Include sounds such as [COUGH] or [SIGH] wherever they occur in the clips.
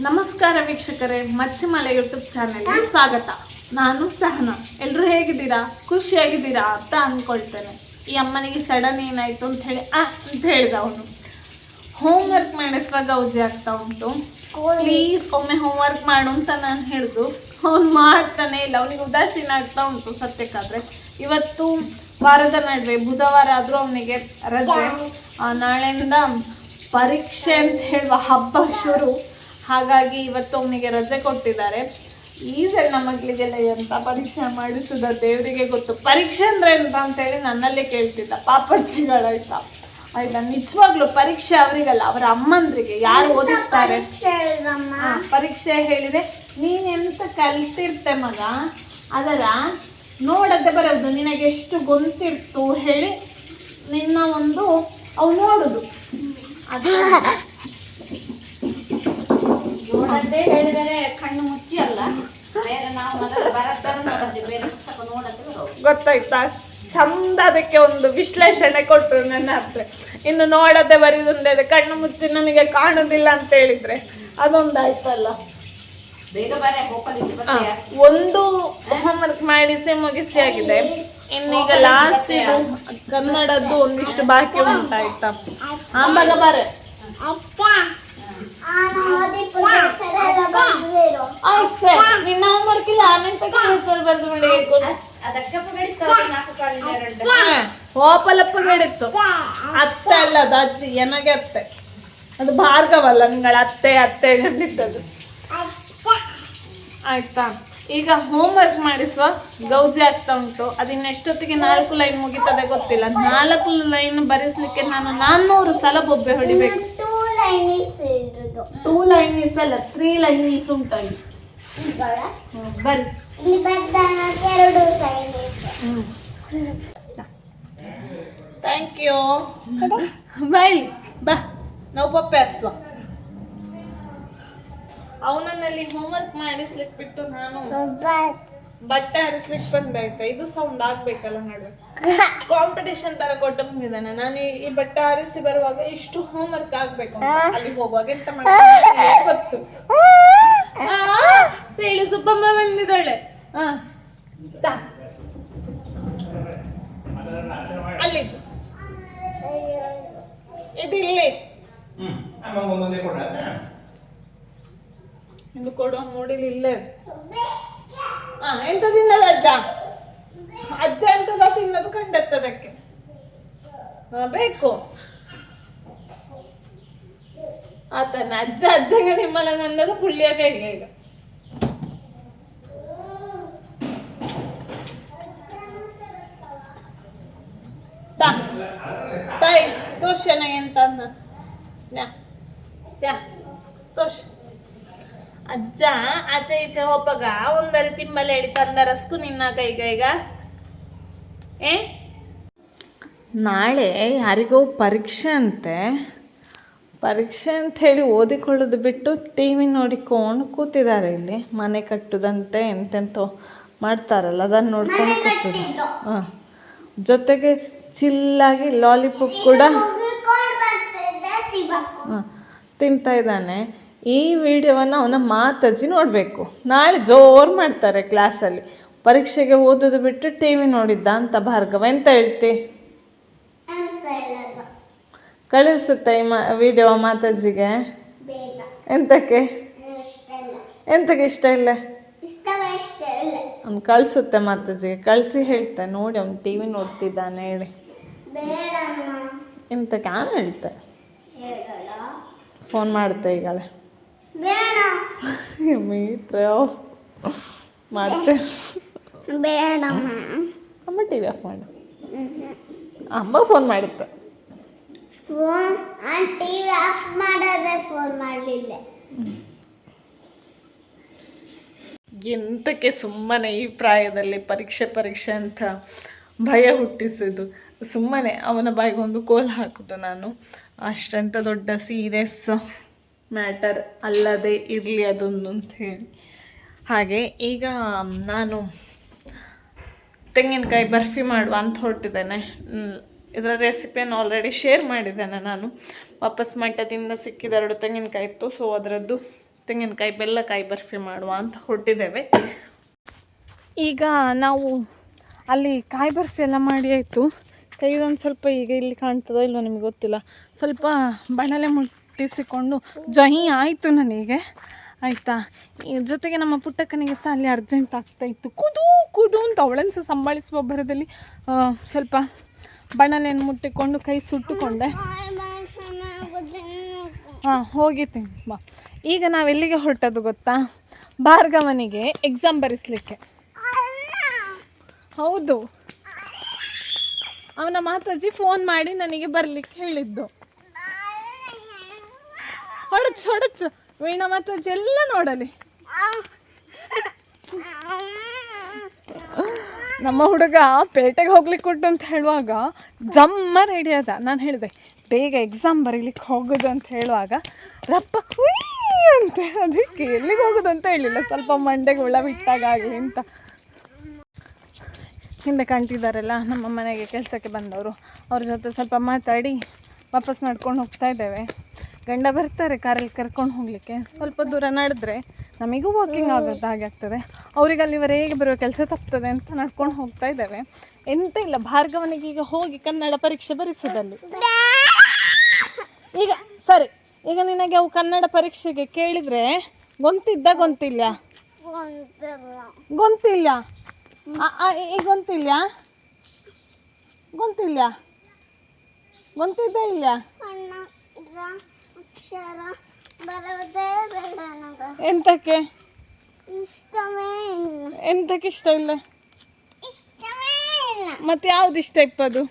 ನಮಸ್ಕಾರ ವೀಕ್ಷಕರೇ, ಮಚ್ಚಮಲೆ ಯೂಟ್ಯೂಬ್ ಚಾನೆಲ್ಗೆ ಸ್ವಾಗತ. ನಾನು ಸಹನ. ಎಲ್ಲರೂ ಹೇಗಿದ್ದೀರಾ? ಖುಷಿಯಾಗಿದ್ದೀರಾ ಅಂತ ಅಂದ್ಕೊಳ್ತೇನೆ ಈ ಅಮ್ಮನಿಗೆ ಸಡನ್ ಏನಾಯ್ತು ಅಂತ ಹೇಳಿ, ಆ, ಅಂತ ಹೇಳಿದ ಅವನು. ಹೋಮ್ ವರ್ಕ್ ಮಾಡಿಸುವಾಗ ಗೌಜಿ ಆಗ್ತಾ ಉಂಟು. ಪ್ಲೀಸ್ ಒಮ್ಮೆ ಹೋಮ್ ವರ್ಕ್ ಮಾಡು ಅಂತ ನಾನು ಹೇಳಿದು. ಅವನು ಮಾಡ್ತಾನೆ ಇಲ್ಲ, ಅವನಿಗೆ ಉದಾಸೀನ ಆಗ್ತಾ ಉಂಟು ಸತ್ಯಕ್ಕಾದರೆ ಇವತ್ತು ವಾರದ ನಡುವೆ, ಬುಧವಾರ ಆದರೂ ಅವನಿಗೆ ರಜೆ. ನಾಳೆಯಿಂದ ಪರೀಕ್ಷೆ ಅಂತ ಹೇಳುವ ಹಬ್ಬ ಶುರು. ಹಾಗಾಗಿ ಇವತ್ತು ಅವನಿಗೆ ರಜೆ ಕೊಟ್ಟಿದ್ದಾರೆ. ಈ ನಮ್ಮ ಮಕ್ಕಳಿಗೆಲ್ಲ ಎಂತ ಪರೀಕ್ಷೆ ಮಾಡಿಸಿದ ದೇವರಿಗೆ ಗೊತ್ತು. ಪರೀಕ್ಷೆ ಅಂದ್ರೆ ಎಂತ ಅಂತ ಹೇಳಿ ನನ್ನಲ್ಲೇ ಕೇಳ್ತಿದ್ದ ಪಾಪಚ್ಚಿಗಳಾಯ್ತಾ ಆಯ್ತಾ ನಿಜವಾಗ್ಲೂ ಪರೀಕ್ಷೆ ಅವರಿಗಲ್ಲ ಅವರ ಅಮ್ಮಂದ್ರಿಗೆ. ಯಾರು ಓದಿಸ್ತಾರೆ? ಪರೀಕ್ಷೆ ಹೇಳಿದೆ. ನೀನೆಂತ ಎಂತ ಕಲ್ತಿರ್ತೆ ಮಗ? ಅದರ ನೋಡದೆ ಬರೋದು ನಿನಗೆ ಎಷ್ಟು ಗೊಂತಿರ್ತು ಹೇಳಿ ನಿನ್ನ ಒಂದು ಅವು ನೋಡುದು. ಅದು ಹೇಳಿದರೆ ಕಣ್ಣು ಮುಚ್ಚಿ ಅಲ್ಲ ಬೇರೆ ನಾವು ಮೊದಲು ಬರತ್ತರ ನೋಡದೆ ಬೇರೆ ಪುಸ್ತಕ ನೋಡದೆ ಬರೋದು ಗೊತ್ತಾಯ್ತಾ? ಚಂದ ಅದಕ್ಕೆ ಒಂದು ವಿಶ್ಲೇಷಣೆ ಕೊಟ್ಟರು ನನ್ನ ಹತ್ರ. ಇನ್ನು ನೋಡದೆ ಬರೀದೊಂದೇ ಕಣ್ಣು ಮುಚ್ಚಿ ನನಗೆ ಕಾಣುದಿಲ್ಲ ಅಂತ ಹೇಳಿದ್ರೆ ಅದೊಂದಾಯ್ತಲ್ಲ. ಆಯ್ತಲ್ಲ ಒಂದು ಹೋಮ್ವರ್ಕ್ ಮಾಡಿಸಿ ಮುಗಿಸಿ ಆಗಿದೆ. ಇನ್ನೀಗ ಲಾಸ್ಟ್ ಇದು ಕನ್ನಡದ್ದು ಒಂದಿಷ್ಟು ಬಾಕಿ ಉಂಟಾಯ್ತಾ? ಆಂಬಾಗ ಬರ ನಿನ್ನ ಹೋಮ್ವರ್ಕ್ ಇಲ್ಲ ಆಮೇಲೆ ತಗೊಂಡು ಸರ್ ಬಂದು ಮಾಡಿ ಓಪಲಪ್ಪ ಬೇಡಿತ್ತು ಅತ್ತೆ ಅಲ್ಲ, ಅದು ಅಜ್ಜಿ, ಎನಗೆ ಅತ್ತೆ. ಅದು ಭಾರ್ಗವಲ್ಲ ನಿಂಗಳ ಅತ್ತೆ ಅತ್ತೆ ಗಂಡಿದ್ದದು ಆಯ್ತಾ? ಈಗ ಹೋಮ್ವರ್ಕ್ ಮಾಡಿಸುವ ಗೌಜಿ ಆಗ್ತಾ ಉಂಟು. ಅದಿನ್ನೆಷ್ಟೊತ್ತಿಗೆ ನಾಲ್ಕು ಲೈನ್ ಮುಗಿತದೆ ಗೊತ್ತಿಲ್ಲ. ನಾಲ್ಕು ಲೈನ್ ಬರೆಸ್ಲಿಕ್ಕೆ ನಾನು ನಾನ್ನೂರು ಸಲ ಬೊಬ್ಬೆ ಹೊಡಿಬೇಕು. ಟೂ ಲೈನೀಸ್ ಅಲ್ಲ ತ್ರೀ ಲೈನೀಸ್ ಉಂಟಾಗಿ ಬರಿ ಥ್ಯಾಂಕ್ ಯು ಬೈ. ಬಾ ನಾವು ಪಪ್ಪೆ ಹಚ್ಚುವ. ಅವನನ್ನಲ್ಲಿ ಹೋಮ್ವರ್ಕ್ ಮಾಡಿಸ್ಲಿಕ್ಕೆ ಬಿಟ್ಟು ನಾನು ಬಟ್ಟೆ ಹರಿಸ್ಲಿಕ್ಕೆ ಬಂದಾಯ್ತ? ಇದು ಸೌಂಡ್ ಆಗ್ಬೇಕಲ್ಲ ನಡುವೆ. [LAUGHS] ಕಾಂಪಿಟೇಷನ್ ತರ ಕೊಟ್ಟು ಬಂದಿದ್ದಾನೆ. ನಾನು ಈ- ಬಟ್ಟೆ ಹರಿಸಿ ಬರುವಾಗ ಇಷ್ಟು ಹೋಮ್ ವರ್ಕ್ ಆಗ್ಬೇಕು. [LAUGHS] ಅಲ್ಲಿ ಹೋಗುವಾಗ ಎಂತ ಮಾಡ್ತೀನಿ ಗೊತ್ತು. [LAUGHS] ಆ, ಸೇಳಿ ಸುಬ್ಬಮ್ಮ ಬಂದಿದ್ದಾಳೆ. ಹಾ ತಾ. ಅಲ್ಲಿದ್ದು. ಇದು ಇಲ್ಲಿ ಇದು ಕೊಡುವ ನೋಡಿಲಿ ಇಲ್ಲೇ. ಹಾ ಎಂತ ತಿನ್ನದ ಅಜ್ಜ ಅಜ್ಜ ಎಂತದ ತಿನ್ನದು ಕಂಡತ್ತದಕ್ಕೆ ಹಾ ಬೇಕು. ಆತನ ಅಜ್ಜ ಅಜ್ಜಗೆ ನಿಮ್ಮಲ್ಲ ನನ್ನದು ಪುಳ್ಳಿಯ ಕೈಗೆ ಈಗ ತಾ ತಾಯಿ ತೋರ್ಸ್ ನನಗೆ ಎಂತ ಅಂದ. ನ್ಯಾ. ತ್ಯಾ, ತೋರ್ಸ್. ಅಜ್ಜ ಆಚೆ ಈಚೆ ಹೋಪಾಗ ಒಂದರಿ ತಿಂಬಲೆ ಹೇಳಿ ತಂದರಸ್ತು ನಿನ್ನ ಕೈಗೈಗ ಏ? ನಾಳೆ ಯಾರಿಗೋ ಪರೀಕ್ಷೆ ಅಂತೆ. ಪರೀಕ್ಷೆ ಅಂತ ಹೇಳಿ ಓದಿಕೊಳ್ಳೋದು ಬಿಟ್ಟು ಟಿ ವಿ ನೋಡಿಕೊಂಡು ಕೂತಿದ್ದಾರೆ ಇಲ್ಲಿ. ಮನೆ ಕಟ್ಟುದಂತೆ ಎಂತೆಂತೋ ಮಾಡ್ತಾರಲ್ಲ ಅದನ್ನು ನೋಡ್ಕೊಂಡು ಕೂತಿದ್ರು. ಹಾಂ. ಜೊತೆಗೆ ಚಿಲ್ಲಾಗಿ ಲಾಲಿಪಾಪ್ ಕೂಡ ಹಾಂ. ತಿಂತಾ ಇದ್ದಾನೆ. ಈ ವಿಡಿಯೋವನ್ನು ಅವನ ಮಾತಜ್ಜಿ ನೋಡಬೇಕು. ನಾಳೆ ಜೋರು ಮಾಡ್ತಾರೆ ಕ್ಲಾಸಲ್ಲಿ. ಪರೀಕ್ಷೆಗೆ ಓದೋದು ಬಿಟ್ಟು ಟಿ ವಿ ನೋಡಿದ್ದ ಅಂತ ಭಾರ್ಗವ ಎಂತ ಹೇಳ್ತಿ? ಕಳಿಸುತ್ತೆ ಈ ಮಾ ವಿಡಿಯೋ ಮಾತಾಜಿಗೆ? ಎಂತಕ್ಕೆ? ಎಂತಕ್ಕೆ ಇಷ್ಟ ಇಲ್ಲ? ಅವ್ನು ಕಳಿಸುತ್ತೆ ಮಾತಾಜಿಗೆ. ಕಳಿಸಿ ಹೇಳ್ತೆ ನೋಡಿ ಅವ್ನು ಟಿ ವಿ ನೋಡ್ತಿದ್ದಾನೆ ಹೇಳಿ. ಎಂತಕ್ಕೆ? ನಾನು ಹೇಳ್ತೆ. ಫೋನ್ ಮಾಡುತ್ತೆ ಈಗಲೇ. ಮೀಟ್ರೆ ಆಫ್ ಮಾಡ್ತೆ ಅಮ್ಮ ಟಿ ವಿ ಆಫ್ ಮಾಡು. ಅಮ್ಮ ಫೋನ್ ಮಾಡಿತ್ತು. ಫೋನ್ ಆಫ್ ಮಾಡದೆ ಫೋನ್ ಮಾಡಲಿಲ್ಲ. ಎಂತಕ್ಕೆ ಸುಮ್ಮನೆ ಈ ಪ್ರಾಯದಲ್ಲಿ ಪರೀಕ್ಷೆ ಪರೀಕ್ಷೆ ಅಂತ ಭಯ ಹುಟ್ಟಿಸೋದು ಸುಮ್ಮನೆ ಅವನ ಬಾಯಿಗೆ ಒಂದು ಕೋಲ್ ಹಾಕೋದು ನಾನು. ಅಷ್ಟಂತ ದೊಡ್ಡ ಸೀರಿಯಸ್ ಮ್ಯಾಟರ್ ಅಲ್ಲದೆ ಇರಲಿ ಅದೊಂದು ಅಂತ ಹೇಳಿ. ಹಾಗೆ ಈಗ ನಾನು ತೆಂಗಿನಕಾಯಿ ಬರ್ಫಿ ಮಾಡುವ ಅಂತ ಹೊರಟಿದ್ದೇನೆ. ಇದರ ರೆಸಿಪಿಯನ್ನು ಆಲ್ರೆಡಿ ಶೇರ್ ಮಾಡಿದ್ದೇನೆ ನಾನು. ವಾಪಸ್ ಮಠದಿಂದ ಸಿಕ್ಕಿದ ಎರಡು ತೆಂಗಿನಕಾಯಿ ಇತ್ತು ಸೊ ಅದರದ್ದು ತೆಂಗಿನಕಾಯಿ, ಬೆಲ್ಲಕಾಯಿ ಬರ್ಫಿ ಮಾಡುವ ಅಂತ ಹೊರಟಿದ್ದೇವೆ. ಈಗ ನಾವು ಅಲ್ಲಿ ಕಾಯಿ ಬರ್ಫಿ ಎಲ್ಲ ಮಾಡಿ ಆಯಿತು. ಕೈದೊಂದು ಸ್ವಲ್ಪ ಈಗ ಇಲ್ಲಿ ಕಾಣ್ತದೋ ಇಲ್ವೋ ನಿಮಗೆ ಗೊತ್ತಿಲ್ಲ. ಸ್ವಲ್ಪ ಬಣಲೆ ಮುಟ್ಟಿಸಿಕೊಂಡು ಜಹಿ ಆಯಿತು ನನಗೆ. ಆಯಿತಾ? ಜೊತೆಗೆ ನಮ್ಮ ಪುಟ್ಟಕ್ಕನಿಗೆ ಸಹ ಅಲ್ಲಿ ಅರ್ಜೆಂಟ್ ಆಗ್ತಾ ಇತ್ತು. ಕುದು ಕುದು ಅಂತ ಅವಳನ್ನು ಸಹ ಸಂಭಾಳಿಸುವ ಬರದಲ್ಲಿ ಸ್ವಲ್ಪ ಬಣ್ಣಲೆಯನ್ನು ಮುಟ್ಟಿಕೊಂಡು ಕೈ ಸುಟ್ಟುಕೊಂಡೆ. ಹಾಂ ಹೋಗಿದ್ದೀನಿ ಬಾ. ಈಗ ನಾವು ಎಲ್ಲಿಗೆ ಹೊರಟದ್ದು ಗೊತ್ತಾ? ಭಾರ್ಗವನಿಗೆ ಎಕ್ಸಾಮ್ ಬರೆಸಲಿಕ್ಕೆ. ಹೌದು. ಅವನ ಮಾತಾಜಿ ಫೋನ್ ಮಾಡಿ ನನಗೆ ಬರಲಿಕ್ಕೆ ಹೇಳಿದ್ದು. ಹೊಡಚು ಹೊಡಚು. ವೀಣಾ ಮಾತ್ರ ಎಲ್ಲ ನೋಡಲಿ. ನಮ್ಮ ಹುಡುಗ ಪೇಟೆಗೆ ಹೋಗ್ಲಿಕ್ಕೆ ಕೊಟ್ಟು ಅಂತ ಹೇಳುವಾಗ ಜಮ್ಮ ರೆಡಿ ಅದ. ನಾನು ಹೇಳಿದೆ, ಬೇಗ ಎಕ್ಸಾಮ್ ಬರೀಲಿಕ್ಕೆ ಹೋಗೋದು ಅಂತ ಹೇಳುವಾಗ, ರಪ್ಪ ಅಂತ ಅದಕ್ಕೆ ಎಲ್ಲಿಗೆ ಹೋಗೋದು ಅಂತ ಹೇಳಿಲ್ಲ. ಸ್ವಲ್ಪ ಮಂಡೆಗೆ ಹುಳ ಬಿಟ್ಟಾಗ ಆಗಲಿ ಅಂತ. ಹಿಂದೆ ಕಾಣ್ತಿದ್ದಾರಲ್ಲ ನಮ್ಮ ಮನೆಗೆ ಕೆಲಸಕ್ಕೆ ಬಂದವರು. ಅವ್ರ ಜೊತೆ ಸ್ವಲ್ಪ ಮಾತಾಡಿ ವಾಪಸ್ ನಡ್ಕೊಂಡು ಹೋಗ್ತಾ ಇದ್ದೇವೆ. ಗಂಡ ಬರ್ತಾರೆ ಕಾರಲ್ಲಿ ಕರ್ಕೊಂಡು ಹೋಗಲಿಕ್ಕೆ. ಸ್ವಲ್ಪ ದೂರ ನಡೆದ್ರೆ ನಮಗೂ ವಾಕಿಂಗ್ ಆಗುತ್ತೆ ಹಾಗೆ ಆಗ್ತದೆ. ಅವ್ರಿಗೆ ಅಲ್ಲಿವರೆಗೆ ಬರುವ ಕೆಲಸ ತಪ್ತದೆ ಅಂತ ನಡ್ಕೊಂಡು ಹೋಗ್ತಾ ಇದ್ದೇವೆ. ಎಂತ ಇಲ್ಲ ಭಾರ್ಗವನಿಗೆ ಈಗ ಹೋಗಿ ಕನ್ನಡ ಪರೀಕ್ಷೆ ಬರೆಸೋದಲ್ಲಿ ಈಗ ಸರಿ. ಈಗ ನಿನಗೆ ಅವು ಕನ್ನಡ ಪರೀಕ್ಷೆಗೆ ಕೇಳಿದರೆ ಗೊಂತಿದ್ದ ಗೊಂತಿಲ್ಲ ಗೊಂತಿಲ್ಲ ಆ, ಆ, ಈ- ಈ ಗೊಂತಿಲ್ಲ ಗೊಂತಿಲ್ಲ ಗೊಂತಿದ್ದ ಇಲ್ಲ ಅಕ್ಷರ ಬರದೇ ಬೇಡ ನನಗೆ ಎಂತಕ್ಕೆ? ಎಂತಕ್ಕೆ ಇಷ್ಟ ಇಲ್ಲ? ಮತ್ತೆ ಯಾವ್ದು ಇಷ್ಟ ಇಪ್ಪದು?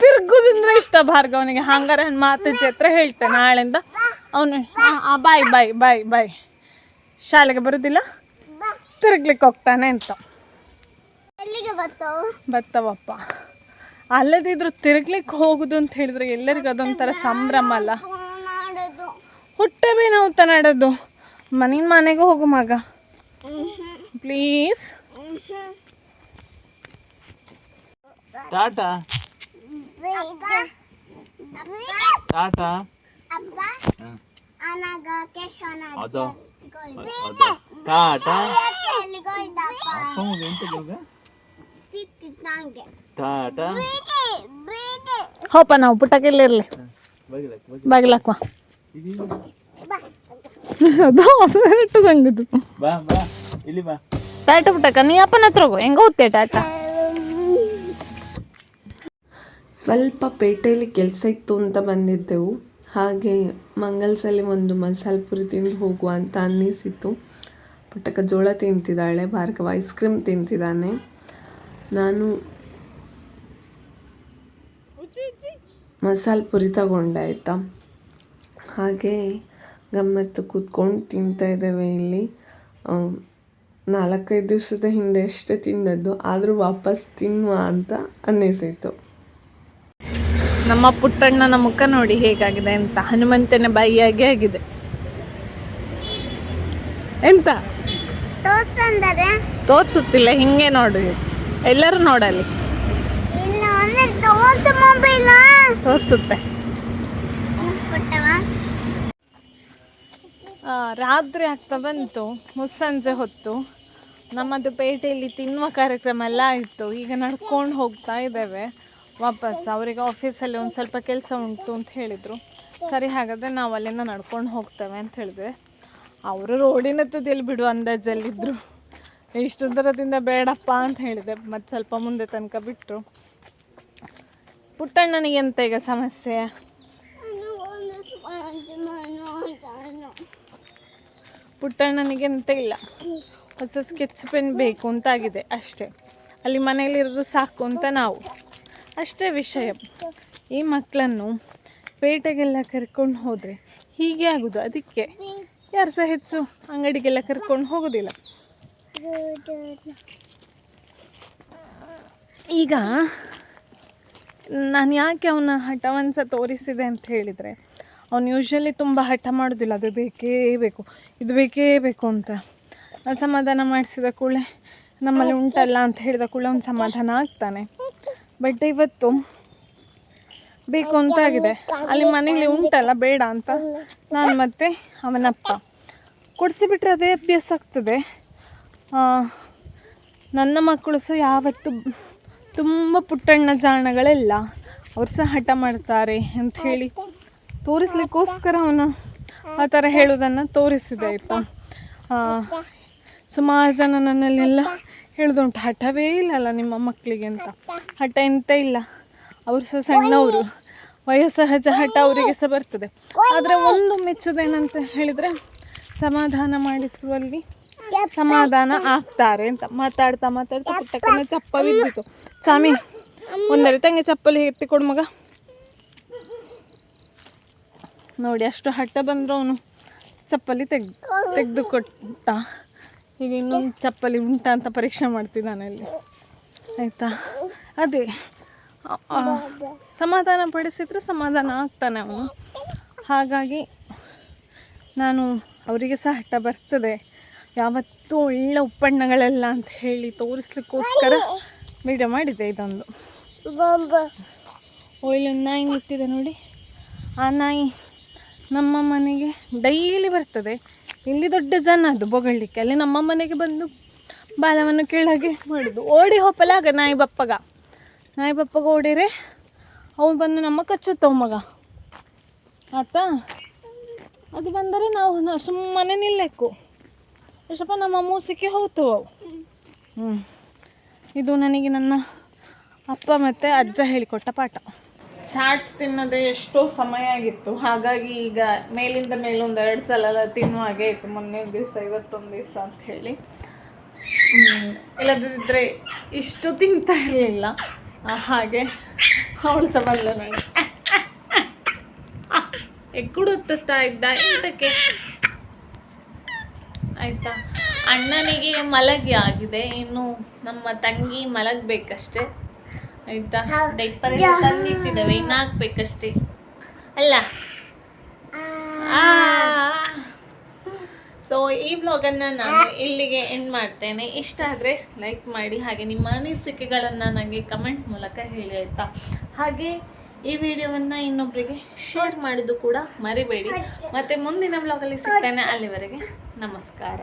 ತಿರ್ಗುದಂದ್ರೆ ಇಷ್ಟ ಭಾರ್ಗವನಿಗೆ ಹಂಗಾರ ಮಾತಾಜಿ ಹತ್ರ ಹೇಳ್ತೆ ನಾಳೆಯಿಂದ. ಅವನು ಬಾಯ್ ಬಾಯ್ ಬಾಯ್ ಬಾಯ್ ಶಾಲೆಗೆ ಬರುದಿಲ್ಲ? ತಿರ್ಗ್ಲಿಕ್ಕೆ ಹೋಗ್ತಾನೆ ಅಂತ. ಬತ್ತವಪ್ಪ. ಅಲ್ಲದಿದ್ರು ತಿರುಗ್ಲಿಕ್ಕೆ ಹೋಗುದು ಅಂತ ಹೇಳಿದ್ರೆ ಎಲ್ಲರಿಗೂ ಅದೊಂಥರ ಸಂಭ್ರಮ ಅಲ್ಲ? ಹುಟ್ಟಬೇ ಹೊಟ್ಟೆ ನೋವು ತನಾಡೋದು ಮನೆಯ ಮನೆಗೆ ಹೋಗು ಮಗ. Please. Tata. Tata. Tata. Tata? ಹೋಪ ನಾವು ಪುಟ್ಟಕ್ಕೆಲ್ಲಿರಲಿ ಬಗಿಲಕ್ ಬಗಿ ಬಾಗಿಲಕ್ಕ ಈಗ ಬಾ. ಅದು ಹೊಸ ಕಂಡಿದ್ದು ಬಾ ಬಾ. ಇಲ್ಲಿ ಬಾ. ಟಾಟ ಪುಟ್ಟಕ್ಕ ನೀ ಅಪ್ಪನ ಹತ್ರ ಹೋಗು. ಹೆಂಗ ಹೋಗ್ತೇ ಟಾಟ? ಸ್ವಲ್ಪ ಪೇಟೆಯಲ್ಲಿ ಕೆಲಸ ಇತ್ತು ಅಂತ ಬಂದಿದ್ದೆವು. ಹಾಗೆ ಮಂಗಲ್ಸಲ್ಲಿ ಒಂದು ಮಸಾಲ ಪುರಿ ತಿಂದು ಹೋಗುವ ಅಂತ ಅನ್ನಿಸಿತ್ತು. ಪುಟ್ಟಕ್ಕ ಜೋಳ ತಿಂತಿದ್ದಾಳೆ ಭಾರ್ಗವ ಐಸ್ ಕ್ರೀಮ್ ತಿಂತಿದ್ದಾನೆ. ನಾನು ಮಸಾಲೆ ಪುರಿ ತಗೊಂಡೆ ಆಯಿತಾ? ಹಾಗೆ ಗಮ್ಮತ್ತು ಕೂತ್ಕೊಂಡು ತಿಂತಾ ಇದ್ದೇವೆ ಇಲ್ಲಿ. ನಾಲ್ಕೈದು ದಿವಸದ ಹಿಂದೆ ಅಷ್ಟೇ ತಿಂದದ್ದು ಆದರೂ ವಾಪಸ್ ತಿನ್ನುವ ಅಂತ ಅನ್ನಿಸಿತು. ನಮ್ಮ ಪುಟ್ಟಣ್ಣನ ಮುಖ ನೋಡಿ ಹೇಗಾಗಿದೆ ಅಂತ. ಹನುಮಂತನ ಬಾಯಿಯಾಗೆ ಆಗಿದೆ. ಎಂತ? ತೋರ್ಸುತ್ತಿಲ್ಲ ತೋರಿಸುತ್ತಿಲ್ಲ ಹಿಂಗೆ ನೋಡು. ಎಲ್ಲರೂ ನೋಡಲಿ ತೋರಿಸುತ್ತೆ. ರಾತ್ರಿ ಆಗ್ತಾ ಬಂತು ಮುಸ್ಸಂಜೆ ಹೊತ್ತು. ನಮ್ಮದು ಪೇಟೆಯಲ್ಲಿ ತಿನ್ನುವ ಕಾರ್ಯಕ್ರಮ ಎಲ್ಲ ಆಯಿತು. ಈಗ ನಡ್ಕೊಂಡು ಹೋಗ್ತಾ ಇದ್ದೇವೆ. ವಾಪಸ್ ಅವರಿಗೆ ಆಫೀಸಲ್ಲಿ ಒಂದು ಸ್ವಲ್ಪ ಕೆಲಸ ಉಂಟು ಅಂತ ಹೇಳಿದರು. ಸರಿ ಹಾಗಾದರೆ ನಾವು ಅಲ್ಲಿಂದ ನಡ್ಕೊಂಡು ಹೋಗ್ತೇವೆ ಅಂತ ಹೇಳಿದೆ. ಅವರು ರೋಡಿನ ತುದಿಯಲ್ಲಿ ಬಿಡುವ ಅಂದಾಜಲ್ಲಿದ್ದರು ಇಷ್ಟು ದರದಿಂದ ಬೇಡಪ್ಪ ಅಂತ ಹೇಳಿದೆ. ಮತ್ತು ಸ್ವಲ್ಪ ಮುಂದೆ ತನಕ ಬಿಟ್ಟರು ಪುಟ್ಟಣ್ಣನಿಗೆ ಎಂತ ಈಗ ಸಮಸ್ಯೆ? ಪುಟ್ಟಣ್ಣನಿಗೆ ಎಂತ ಇಲ್ಲ. ಹೊಸ ಸ್ಕೆಚ್ ಪೆನ್ ಬೇಕು ಅಂತಾಗಿದೆ ಅಷ್ಟೇ. ಅಲ್ಲಿ ಮನೆಯಲ್ಲಿರೋದು ಸಾಕು ಅಂತ ನಾವು. ಅಷ್ಟೇ ವಿಷಯ. ಈ ಮಕ್ಕಳನ್ನು ಪೇಟೆಗೆಲ್ಲ ಕರ್ಕೊಂಡು ಹೋದರೆ ಹೀಗೆ ಆಗೋದು. ಅದಕ್ಕೆ ಯಾರು ಸಹ ಹೆಚ್ಚು ಅಂಗಡಿಗೆಲ್ಲ ಕರ್ಕೊಂಡು ಹೋಗೋದಿಲ್ಲ. ಈಗ ನಾನು ಯಾಕೆ ಅವನ ಹಠವನ್ನು ಸಹ ತೋರಿಸಿದೆ ಅಂತ ಹೇಳಿದರೆ, ಅವನು ಯೂಶ್ವಲಿ ತುಂಬ ಹಠ ಮಾಡೋದಿಲ್ಲ, ಅದು ಬೇಕೇ ಬೇಕು, ಇದು ಬೇಕೇ ಬೇಕು ಅಂತ. ಅಸಮಾಧಾನ ಮಾಡಿಸಿದ ಕೂಡಲೇ ನಮ್ಮಲ್ಲಿ ಉಂಟಲ್ಲ ಅಂತ ಹೇಳಿದ ಕೂಡಲೇ ಅವ್ನು ಸಮಾಧಾನ ಆಗ್ತಾನೆ. ಬಟ್ ಇವತ್ತು ಬೇಕು ಅಂತ ಆಗಿದೆ. ಅಲ್ಲಿ ಮನೆಯಲ್ಲಿ ಉಂಟಲ್ಲ, ಬೇಡ ಅಂತ. ನಾನು ಮತ್ತೆ ಅವನಪ್ಪ. ಕೊಡಿಸಿಬಿಟ್ರೆ ಅದೇ ಅಭ್ಯಾಸ ಆಗ್ತದೆ. ನನ್ನ ಮಕ್ಕಳು ಸಹ ಯಾವತ್ತು ತುಂಬ ಪುಟ್ಟಣ್ಣ ಜಾಣಗಳೆಲ್ಲ. ಅವ್ರು ಸಹ ಹಠ ಮಾಡ್ತಾರೆ ಅಂತ ಹೇಳಿ ತೋರಿಸ್ಲಿಕ್ಕೋಸ್ಕರ ಅವನು ಆ ಥರ ಹೇಳೋದನ್ನು ತೋರಿಸಿದೆ ಆಯಿತಾ ಸುಮಾರು ಜನ ನನ್ನಲ್ಲೆಲ್ಲ ಹೇಳೋದುಂಟು ಹಠವೇ ಇಲ್ಲಲ್ಲ ನಿಮ್ಮ ಮಕ್ಕಳಿಗೆ ಅಂತ. ಹಠ ಎಂತ ಇಲ್ಲ. ಅವರು ಸಹ ಸಣ್ಣವರು. ವಯೋಸಹಜ ಹಠ ಅವರಿಗೆ ಸಹ ಬರ್ತದೆ. ಆದರೆ ಒಂದು ಮೆಚ್ಚದೇನಂತ ಹೇಳಿದರೆ ಸಮಾಧಾನ ಮಾಡಿಸುವಲ್ಲಿ ಸಮಾಧಾನ ಆಗ್ತಾರೆ ಅಂತ ಮಾತಾಡ್ತಾ ಮಾತಾಡ್ತಾ ಪುಟ್ಟಕ್ಕನ ಚಪ್ಪಲಿ ಬಿದ್ದಿತ್ತು ಸ್ವಾಮಿ ಒಂದೆರಡು ತಂಗಿ ಚಪ್ಪಲಿ ಎತ್ತಿ ಕೊಡು ಮಗ. ನೋಡಿ ಅಷ್ಟು ಹಟ್ಟ ಬಂದರು ಅವನು ಚಪ್ಪಲಿ ತೆಗ್ ತೆಗೆದುಕೊಟ್ಟ. ಈಗ ಇನ್ನೊಂದು ಚಪ್ಪಲಿ ಉಂಟ ಅಂತ ಪರೀಕ್ಷೆ ಮಾಡ್ತಿದ್ದಾನೆ ಅಲ್ಲಿ. ಆಯಿತಾ? ಅದೇ. ಸಮಾಧಾನ ಪಡಿಸಿದ್ರೆ ಸಮಾಧಾನ ಆಗ್ತಾನೆ ಅವನು. ಹಾಗಾಗಿ ನಾನು ಅವರಿಗೆ ಸಹ ಹಠ ಬರ್ತದೆ. ಯಾವತ್ತೂ ಒಳ್ಳೆ ಉಪ್ಪಣ್ಣಗಳೆಲ್ಲ ಅಂತ ಹೇಳಿ ತೋರಿಸ್ಲಿಕ್ಕೋಸ್ಕರ ವಿಡಿಯೋ ಮಾಡಿದೆ ಇದೊಂದು. ಒಳ್ಳೊಂದು ನಾಯಿ ನಿಂತಿದೆ ನೋಡಿ. ಆ ನಾಯಿ ನಮ್ಮ ಮನೆಗೆ ಡೈಲಿ ಬರ್ತದೆ. ಇಲ್ಲಿ ದೊಡ್ಡ ಜನ ಅದು ಬೊಗಳಲಿಕ್ಕೆ. ಅಲ್ಲಿ ನಮ್ಮ ಮನೆಗೆ ಬಂದು ಬಾಲವನ್ನು ಕೆಳಗೆ ಮಾಡೋದು. ಓಡಿ ಹೋಪಲಾಗ ನಾಯಿ ಬಪ್ಪಗ. ನಾಯಿ ಬಪ್ಪಗ ಓಡಿರೆ ಅವನು ಬಂದು ನಮ್ಮ ಕಚ್ಚುತ್ತವ ಮಗ. ಆತ. ಅದು ಬಂದರೆ ನಾವು ಸುಮ್ಮನೆ ನಿಲ್ಲೆಕ್ಕು ಸ್ವಲ್ಪ ನಮ್ಮ ಮೂಸಿಗೆ ಹೋತು ಅವು ಹ್ಞೂ ಇದು ನನಗೆ ನನ್ನ ಅಪ್ಪ ಮತ್ತು ಅಜ್ಜ ಹೇಳಿಕೊಟ್ಟ ಪಾಠ ಚಾಟ್ಸ್ ತಿನ್ನೋದೇ ಎಷ್ಟೋ ಸಮಯ ಆಗಿತ್ತು ಹಾಗಾಗಿ ಈಗ ಮೇಲಿಂದ ಮೇಲೊಂದು ಎರಡು ಸಲ ಎಲ್ಲ ತಿನ್ನುವ ಹಾಗೆ ಇತ್ತು ಮೊನ್ನೆ ಒಂದು ದಿವಸ ಇವತ್ತೊಂದು ದಿವಸ ಅಂತ ಹೇಳಿ ಇಲ್ಲದಿದ್ದರೆ ಇಷ್ಟು ತಿಂತಾ ಇರಲಿಲ್ಲ ಹಾಗೆ ಅವಳು ಬಂದ ನನಗೆ ಎಕ್ಕುಡುತ್ತಾ ಇದ್ದ ಎಂತಕ್ಕೆ ಆಯ್ತಾ? ಅಣ್ಣನಿಗೆ ಮಲಗಿ ಆಗಿದೆ. ಇನ್ನು ನಮ್ಮ ತಂಗಿ ಮಲಗಬೇಕಷ್ಟೆ. ಆಯ್ತಾ? ಡೈಪರ್ ತಂದಿಟ್ಟಿದ್ದೇವೆ. ಇನ್ನು ಹಾಕ್ಬೇಕಷ್ಟೇ. ಅಲ್ಲ? ಸೊ ಈ ವ್ಲಾಗನ್ನು ನಾನು ಇಲ್ಲಿಗೆ ಎಂಡ್ ಮಾಡ್ತೇನೆ. ಇಷ್ಟ ಆದರೆ ಲೈಕ್ ಮಾಡಿ. ಹಾಗೆ ನಿಮ್ಮ ಅನಿಸಿಕೆಗಳನ್ನು ನನಗೆ ಕಮೆಂಟ್ ಮೂಲಕ ಹೇಳಿ, ಆಯಿತಾ? ಹಾಗೆ ಈ ವಿಡಿಯೋವನ್ನು ಇನ್ನೊಬ್ಬರಿಗೆ ಶೇರ್ ಮಾಡಿದ್ದು ಕೂಡ ಮರಿಬೇಡಿ. ಮತ್ತು ಮುಂದಿನ ಬ್ಲಾಗಲ್ಲಿ ಸಿಗ್ತೇನೆ. ಅಲ್ಲಿವರೆಗೆ ನಮಸ್ಕಾರ.